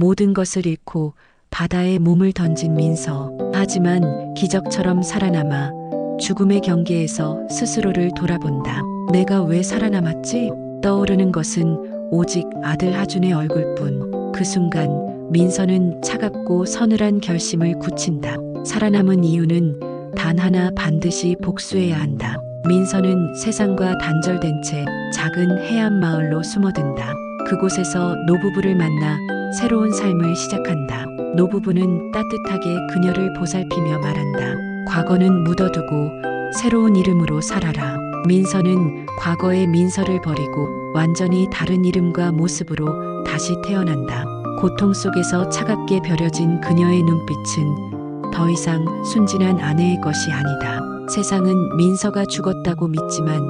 모든 것을 잃고 바다에 몸을 던진 민서. 하지만 기적처럼 살아남아 죽음의 경계에서 스스로를 돌아본다. 내가 왜 살아남았지? 떠오르는 것은 오직 아들 하준의 얼굴뿐. 그 순간 민서는 차갑고 서늘한 결심을 굳힌다. 살아남은 이유는 단 하나 반드시 복수해야 한다. 민서는 세상과 단절된 채 작은 해안 마을로 숨어든다. 그곳에서 노부부를 만나 새로운 삶을 시작한다. 노부부는 따뜻하게 그녀를 보살피며 말한다. 과거는 묻어두고 새로운 이름으로 살아라. 민서는 과거의 민서를 버리고 완전히 다른 이름과 모습으로 다시 태어난다. 고통 속에서 차갑게 벼려진 그녀의 눈빛은 더 이상 순진한 아내의 것이 아니다. 세상은 민서가 죽었다고 믿지만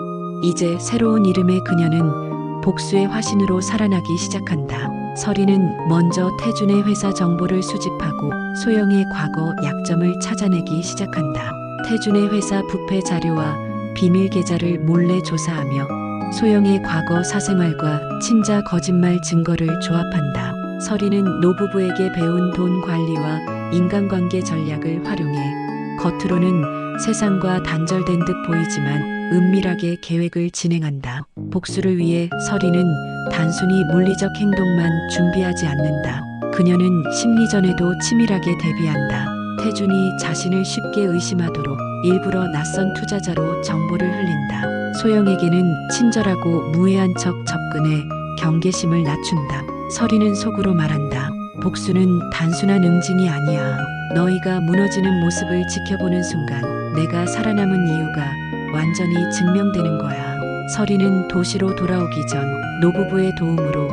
이제 새로운 이름의 그녀는 복수의 화신으로 살아나기 시작한다. 서리는 먼저 태준의 회사 정보를 수집하고 소영의 과거 약점을 찾아내기 시작한다. 태준의 회사 부패 자료와 비밀 계좌를 몰래 조사하며 소영의 과거 사생활과 친자 거짓말 증거를 조합한다. 서리는 노부부에게 배운 돈 관리와 인간관계 전략을 활용해 겉으로는 세상과 단절된 듯 보이지만 은밀하게 계획을 진행한다. 복수를 위해 서리는 단순히 물리적 행동만 준비하지 않는다. 그녀는 심리전에도 치밀하게 대비한다. 태준이 자신을 쉽게 의심하도록 일부러 낯선 투자자로 정보를 흘린다. 소영에게는 친절하고 무해한 척 접근해 경계심을 낮춘다. 서리는 속으로 말한다. 복수는 단순한 응징이 아니야. 너희가 무너지는 모습을 지켜보는 순간 내가 살아남은 이유가 완전히 증명되는 거야. 서리는 도시로 돌아오기 전 노부부의 도움으로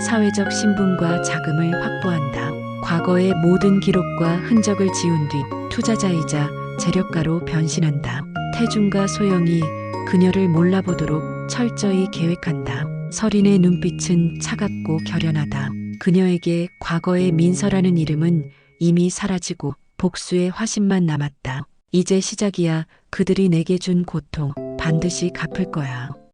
사회적 신분과 자금을 확보한다. 과거의 모든 기록과 흔적을 지운 뒤 투자자이자 재력가로 변신한다. 태준과 소영이 그녀를 몰라보도록 철저히 계획한다. 서린의 눈빛은 차갑고 결연하다. 그녀에게 과거의 민서라는 이름은 이미 사라지고 복수의 화신만 남았다. 이제 시작이야. 그들이 내게 준 고통 반드시 갚을 거야.